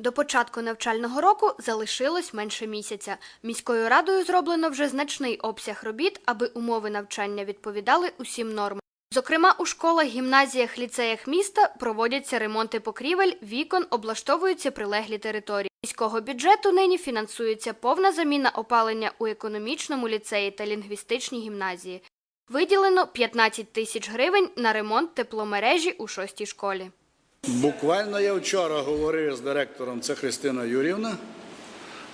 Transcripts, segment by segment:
До початку навчального року залишилось менше місяця. Міською радою зроблено вже значний обсяг робіт, аби умови навчання відповідали усім нормам. Зокрема, у школах, гімназіях, ліцеях міста проводяться ремонти покрівель, вікон, облаштовуються прилеглі території. Міського бюджету нині фінансується повна заміна опалення у економічному ліцеї та лінгвістичній гімназії. Виділено 15 тисяч гривень на ремонт тепломережі у шостій школі. Буквально я вчора говорив з директором, це Христина Юрівна.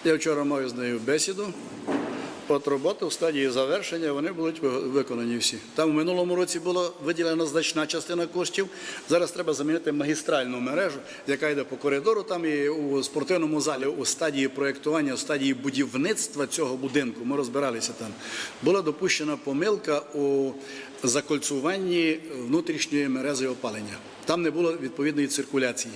Я вчора маю з нею бесіду. От роботи в стадії завершення вони будуть ви- виконані всі. Там в минулому році була виділена значна частина коштів. Зараз треба замінити магістральну мережу, яка йде по коридору. Там і у спортивному залі у стадії проєктування, у стадії будівництва цього будинку. Ми розбиралися там. Була допущена помилка у закольцуванні внутрішньої мережі опалення. Там не було відповідної циркуляції.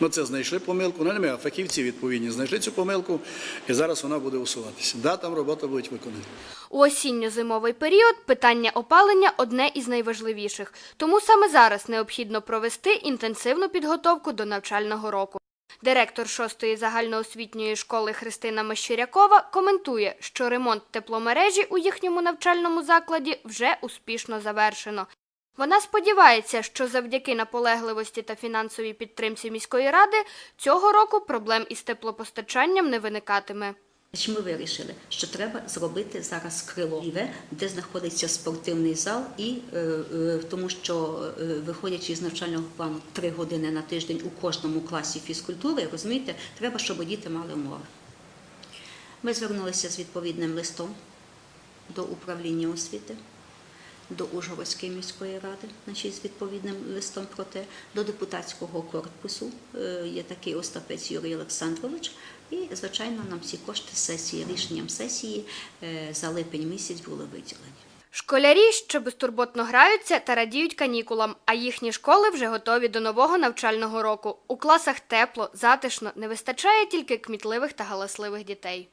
Ми це знайшли помилку, ну не ми, а фахівці відповідні знайшли цю помилку, і зараз вона буде усуватися. Да, там робота буде виконана. У осінньо-зимовий період питання опалення одне із найважливіших, тому саме зараз необхідно провести інтенсивну підготовку до навчального року. Директор 6-ї загальноосвітньої школи Христина Мещерякова коментує, що ремонт тепломережі у їхньому навчальному закладі вже успішно завершено. Вона сподівається, що завдяки наполегливості та фінансовій підтримці міської ради цього року проблем із теплопостачанням не виникатиме. Ми вирішили, що треба зробити зараз крило де знаходиться спортивний зал, і е, е, тому що е, виходячи з навчального плану три години на тиждень у кожному класі фізкультури, розумієте, треба, щоб діти мали умови. Ми звернулися з відповідним листом до управління освіти. До Ужгородської міської ради, значить, з відповідним листом про те, до депутатського корпусу е, є такий Остапець Юрій Олександрович. І, звичайно, нам всі кошти сесії, рішенням сесії е, за липень місяць були виділені. Школярі ще безтурботно граються та радіють канікулам, а їхні школи вже готові до нового навчального року. У класах тепло, затишно, не вистачає тільки кмітливих та галасливих дітей.